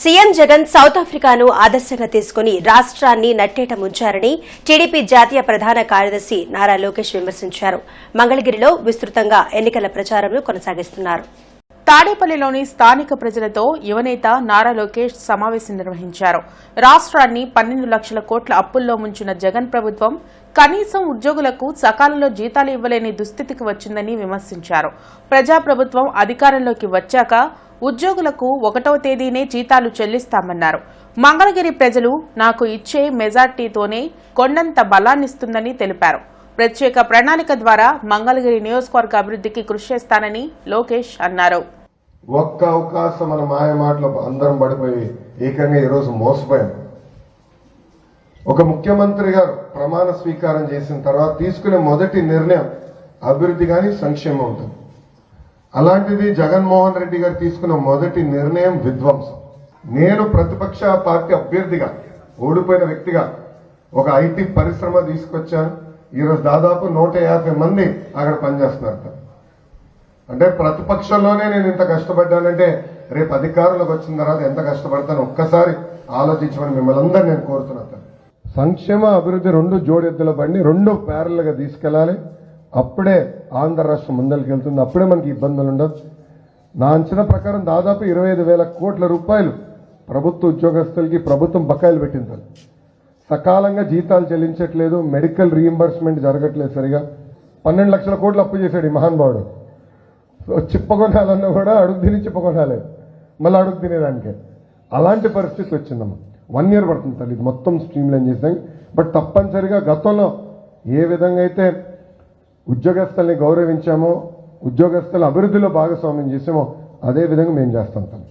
CM Jagan south ఆఫ్రికాను ఆదర్శంగా తీసుకుని రాష్ట్రాన్ని నట్టేట ముంచారని టీడీపీ జాతీయ ప్రధాన కార్యదర్శి నారా లోకేష్ విమర్శించారు. మంగళగిరిలో విస్తృతంగా ఎన్నికల ప్రచారంను కొనసాగిస్తున్నారు. తాడేపల్లిలోని స్థానిక ప్రజలతో యువనేత నారా లోకేష్ సమావేశం నిర్వహించారు. రాష్ట్రాన్ని పన్నెండు లక్షల కోట్ల అప్పుల్లో ముంచిన జగన్ ప్రభుత్వం కనీసం ఉద్యోగులకు సకాలంలో జీతాలు ఇవ్వలేని దుస్థితికి వచ్చిందని విమర్శించారు. ప్రజాప్రభుత్వం అధికారంలోకి వచ్చాక ఉద్యోగులకు ఒకటవ తేదీనే జీతాలు చెల్లిస్తామన్నారు. మంగళగిరి ప్రజలు నాకు ఇచ్చే మెజార్టీతోనే కొండంత బలాన్నిస్తుందని తెలిపారు. ప్రత్యేక ప్రణాళిక ద్వారా మంగళగిరి నియోజకవర్గ అభివృద్ధికి కృషి చేస్తానని లోకేష్ అన్నారు. ఒక్క అవకాశం మన మాయ మాటలు అందరం పడిపోయి ఏకంగా ఈరోజు మోసపోయాం. ఒక ముఖ్యమంత్రి గారు ప్రమాణ స్వీకారం చేసిన తర్వాత తీసుకునే మొదటి నిర్ణయం అభివృద్ధి కానీ సంక్షేమం ఉంటుంది అలాంటిది జగన్మోహన్ రెడ్డి గారు తీసుకున్న మొదటి నిర్ణయం విధ్వంసం. నేను ప్రతిపక్ష పార్టీ అభ్యర్థిగా ఓడిపోయిన వ్యక్తిగా ఒక ఐటీ పరిశ్రమ తీసుకొచ్చాను. ఈరోజు దాదాపు నూట యాభై మంది అక్కడ పనిచేస్తున్నారు అంటే ప్రతిపక్షంలోనే నేను ఇంత కష్టపడ్డానంటే రేపు అధికారంలోకి వచ్చిన తర్వాత ఎంత కష్టపడతాను ఒక్కసారి ఆలోచించమని మిమ్మల్ని అందరూ నేను కోరుతున్నాను. సంక్షేమ అభివృద్ధి రెండు జోడెద్దుల బండి రెండు ప్యారల్గా తీసుకెళ్ళాలి. తీసుకెళ్ళాలి అప్పుడే ఆంధ్ర రాష్ట్రం ముందరికి వెళ్తుంది. అప్పుడే మనకి ఇబ్బందులు ఉండదు నా అంచనా ప్రకారం దాదాపు ఇరవై ఐదు వేల కోట్ల రూపాయలు ప్రభుత్వ ఉద్యోగస్తులకి ప్రభుత్వం బకాయిలు పెట్టింది. సకాలంగా జీతాలు చెల్లించట్లేదు మెడికల్ రీఎంబర్స్మెంట్ జరగట్లేదు సరిగా. పన్నెండు లక్షల కోట్లు అప్పు చేశాడు ఈ మహానుభావుడు సో చిప్పకొనాలన్నా కూడా అడుగు తిని చిప్పకొనాలి మళ్ళీ అడుగు తినేదానికే. అలాంటి పరిస్థితి వచ్చిందమ్మా. వన్ ఇయర్ పడుతుంది తల్లి. ఇది మొత్తం స్ట్రీమ్ లైన్ చేసాం బట్ తప్పనిసరిగా గతంలో ఏ విధంగా అయితే ఉద్యోగస్తుల్ని గౌరవించామో ఉద్యోగస్తుల అభివృద్ధిలో భాగస్వామ్యం చేసామో అదే విధంగా మేము చేస్తాం తల్లి.